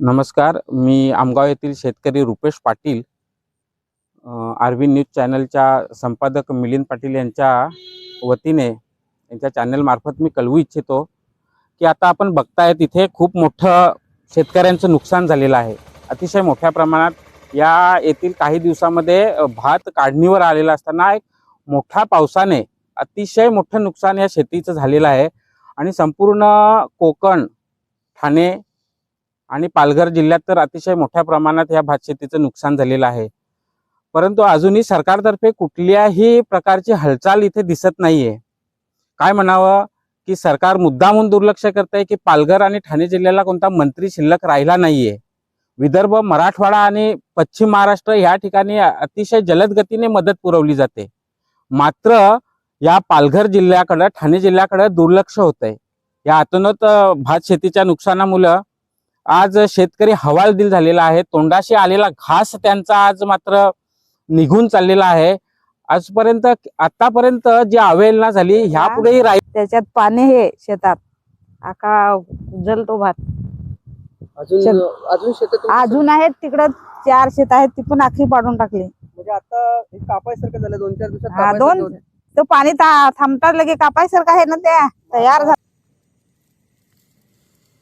नमस्कार मी आमगाव येथील शेतकरी Rupesh Patil R V news चॅनलच्या संपादक मिलिंद पाटील यांच्या वतीने यांच्या चॅनलमार्फत मी कळवू इच्छितो की आता आपण बघताय तिथे खूप मोठं शेतकऱ्यांचं नुकसान झालेलं आहे. अतिशय मोठ्या प्रमाणात या येथील काही दिवसामध्ये भात काढणीवर आलेला असताना एक मोठ्या पावसाने अतिशय मोठं नुकसान या शेतीचं झालेलं आहे. आणि संपूर्ण कोकण ठाणे आणि पालघर जिल्ह्यात तर अतिशय मोठ्या प्रमाणात या भातशेतीचं नुकसान झालेलं आहे. परंतु अजूनही सरकारतर्फे कुठल्याही प्रकारची हालचाल इथे दिसत नाहीये. काय म्हणावं? की सरकार मुद्दामून दुर्लक्ष करतंय की पालघर आणि ठाणे जिल्ह्याला कोणता मंत्री शिल्लक राहिला नाहीये. विदर्भ मराठवाडा आणि पश्चिम महाराष्ट्र या ठिकाणी अतिशय जलद गतीने मदत पुरवली जाते. मात्र या पालघर जिल्ह्याकडं ठाणे जिल्ह्याकडे दुर्लक्ष होतंय. या अतोनात भात शेतीच्या नुकसानामुळं आज शेतकरी हवालदिल झालेला आहे. तोंडाशी आलेला घास त्यांचा आज मात्र निघून चाललेला आहे. आजपर्यंत आतापर्यंत जी अवहेलना झाली ह्या पुढेही राहील त्याच्यात पाणी हे शेतात. आका जलतो भात. अजून. अजून शेतात अजून आहेत तिकडं चार शेत आहेत ती पण आखी पाडून टाकली. म्हणजे आता हे कापायसारखं झालं दोन चार दिवसात हा, कापायसारखं दोन- होतं. तो पाणी ता- थांबतात लगे कापायसारखं आहे ना त्या तयार झालं.